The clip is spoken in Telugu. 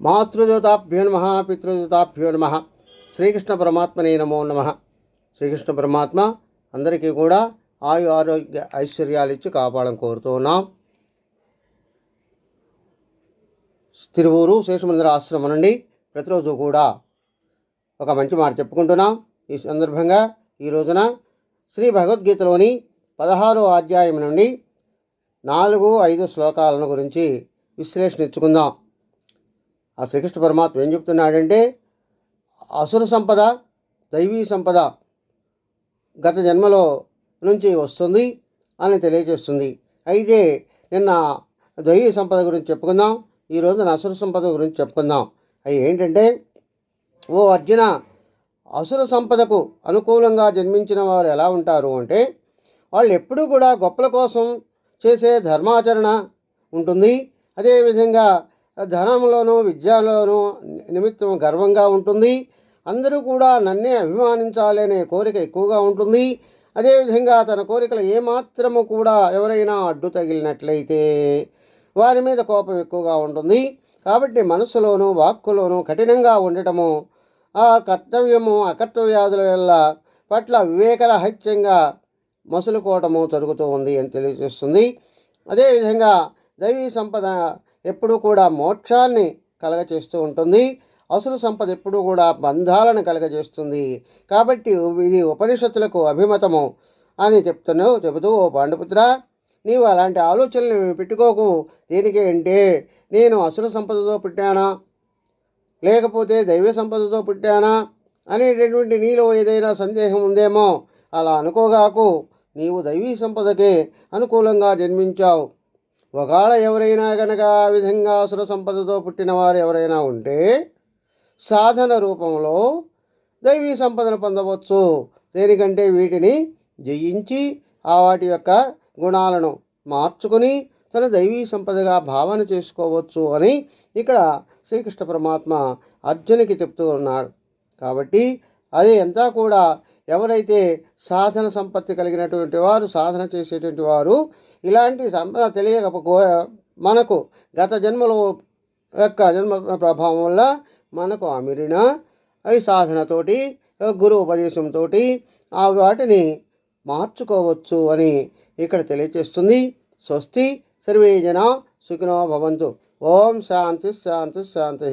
మాతృదేవతాభ్యో నమ పితృదేవతాభ్యో నమ. శ్రీకృష్ణ పరమాత్మనే నమో నమ. శ్రీకృష్ణ పరమాత్మ అందరికీ కూడా ఆయు ఆరోగ్య ఐశ్వర్యాలు ఇచ్చి కాపాడని కోరుతున్నాం తిరువూరు శేషమందిర ఆశ్రమం నుండి ప్రతిరోజు కూడా ఒక మంచి మాట చెప్పుకుంటున్నాం. ఈ సందర్భంగా ఈ రోజున శ్రీ భగవద్గీతలోని పదహారో అధ్యాయం నుండి నాలుగు ఐదు శ్లోకాలను గురించి విశ్లేషణ ఇచ్చుకుందాం. ఆ శ్రీకృష్ణ పరమాత్మ ఏం చెప్తున్నాడంటే అసుర సంపద దైవీ సంపద గత జన్మలో నుంచి వస్తుంది అని తెలియజేస్తుంది. అయితే నిన్న దైవీ సంపద గురించి చెప్పుకుందాం ఈ అసుర సంపద గురించి చెప్పుకుందాం. అవి ఏంటంటే ఓ అర్జున అసుర సంపదకు అనుకూలంగా జన్మించిన వారు ఎలా ఉంటారు అంటే వాళ్ళు ఎప్పుడూ కూడా గొప్పల కోసం చేసే ధర్మాచరణ ఉంటుంది. అదేవిధంగా ధనంలోనూ విద్యలోనూ నిమిత్తం గర్వంగా ఉంటుంది. అందరూ కూడా నన్నే అభిమానించాలనే కోరిక ఎక్కువగా ఉంటుంది. అదేవిధంగా తన కోరికలు ఏమాత్రము కూడా ఎవరైనా అడ్డు తగిలినట్లయితే వారి మీద కోపం ఎక్కువగా ఉంటుంది. కాబట్టి మనసులోనూ వాక్కులోనూ కఠినంగా ఉండటము ఆ కర్తవ్యము అకర్తవ్యాదుల వల్ల పట్ల వివేకరహత్యంగా మసులుకోవటము జరుగుతూ ఉంది అని తెలియజేస్తుంది. అదేవిధంగా దైవీ సంపద ఎప్పుడూ కూడా మోక్షాన్ని కలగచేస్తూ ఉంటుంది. అసురు సంపద ఎప్పుడూ కూడా బంధాలను కలగజేస్తుంది. కాబట్టి ఇది ఉపనిషత్తులకు అభిమతము అని చెప్తున్నావు చెబుతూ ఓ పాండుపుత్ర నీవు అలాంటి ఆలోచనలు పెట్టుకోకు. దేనికి అంటే నేను అసుర సంపదతో పుట్టానా? లేకపోతే దైవ సంపదతో పుట్టానా? అనేటటువంటి నీలో ఏదైనా సందేహం ఉందేమో? అలా అనుకోగాకు నీవు దైవీ సంపదకే అనుకూలంగా జన్మించావు. ఒకవేళ ఎవరైనా గనక ఆ విధంగా అసుర సంపదతో పుట్టిన వారు ఎవరైనా ఉంటే సాధన రూపంలో దైవీ సంపదను పొందవచ్చు. దేనికంటే వీటిని జయించి ఆ వాటి యొక్క గుణాలను మార్చుకుని తన దైవీ సంపదగా భావన చేసుకోవచ్చు అని ఇక్కడ శ్రీకృష్ణ పరమాత్మ అర్జునికి చెప్తూ ఉన్నాడు కాబట్టి అది అంతా కూడా ఎవరైతే సాధన సంపత్తి కలిగినటువంటి వారు సాధన చేసేటువంటి వారు ఇలాంటి సంపద తెలియకపో మనకు గత జన్మలో యొక్క జన్మ ప్రభావం వల్ల మనకు అమిరిన అవి సాధనతోటి గురు ఉపదేశంతో ఆ వాటిని మార్చుకోవచ్చు అని ఇక్కడ తెలియచేస్తుంది. స్వస్తి సర్వే జన సుఖినో భవంతు. ఓం శాంతి శాంతి శాంతి.